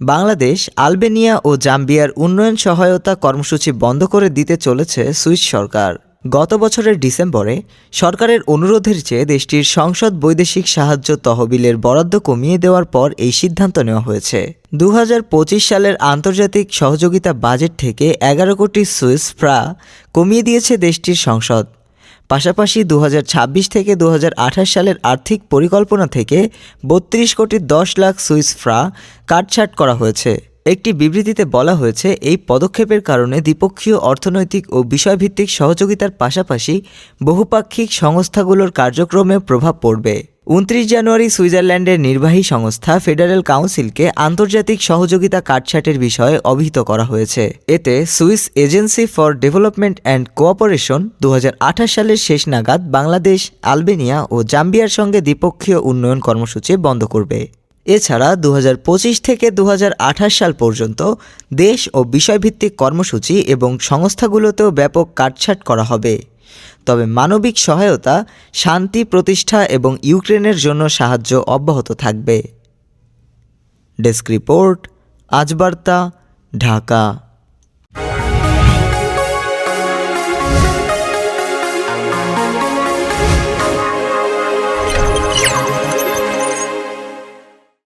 Bangladesh, Albania ও জাম্বিয়ার উন্নয়ন সহায়তা কর্মসূচি বন্ধ করে দিতে চলেছে সুইস সরকার। গত বছরের ডিসেম্বরে সরকারের অনুরোধের চেয়ে দেশটির সংসদ বৈদেশিক সাহায্য তহবিলের বরাদ্দ কমিয়ে দেওয়ার পর এই সিদ্ধান্ত নেওয়া হয়েছে। দু হাজার পঁচিশ সালের আন্তর্জাতিক সহযোগিতা বাজেট থেকে এগারো কোটি সুইস ফ্রা কমিয়ে দিয়েছে দেশটির সংসদ। পাশাপাশি দু হাজার ছাব্বিশ থেকে দু হাজার আঠাশ সালের আর্থিক পরিকল্পনা থেকে বত্রিশ কোটি দশ লাখ সুইস ফ্রা কাটছাট করা হয়েছে। একটি বিবৃতিতে বলা হয়েছে, এই পদক্ষেপের কারণে দ্বিপক্ষীয় অর্থনৈতিক ও বিষয়ভিত্তিক সহযোগিতার পাশাপাশি বহুপাক্ষিক সংস্থাগুলোর কার্যক্রমে প্রভাব পড়বে। উনত্রিশ জানুয়ারি সুইজারল্যান্ডের নির্বাহী সংস্থা ফেডারেল কাউন্সিলকে আন্তর্জাতিক সহযোগিতা কাটছাটের বিষয়ে অভিহিত করা হয়েছে। এতে Swiss agency for development and cooperation দু হাজার আঠাশ সালের শেষ নাগাদ বাংলাদেশ, আলবেনিয়া ও জাম্বিয়ার সঙ্গে দ্বিপক্ষীয় উন্নয়ন কর্মসূচি বন্ধ করবে। এছাড়া দু হাজার পঁচিশ থেকে দু হাজার আঠাশ সাল পর্যন্ত দেশ ও বিষয়ভিত্তিক কর্মসূচি এবং সংস্থাগুলোতেও ব্যাপক কাটছাট করা হবে। তবে মানবিক সহায়তা, শান্তি প্রতিষ্ঠা এবং ইউক্রেনের জন্য সাহায্য অব্যাহত থাকবে। Desk report Ajbarta Dhaka.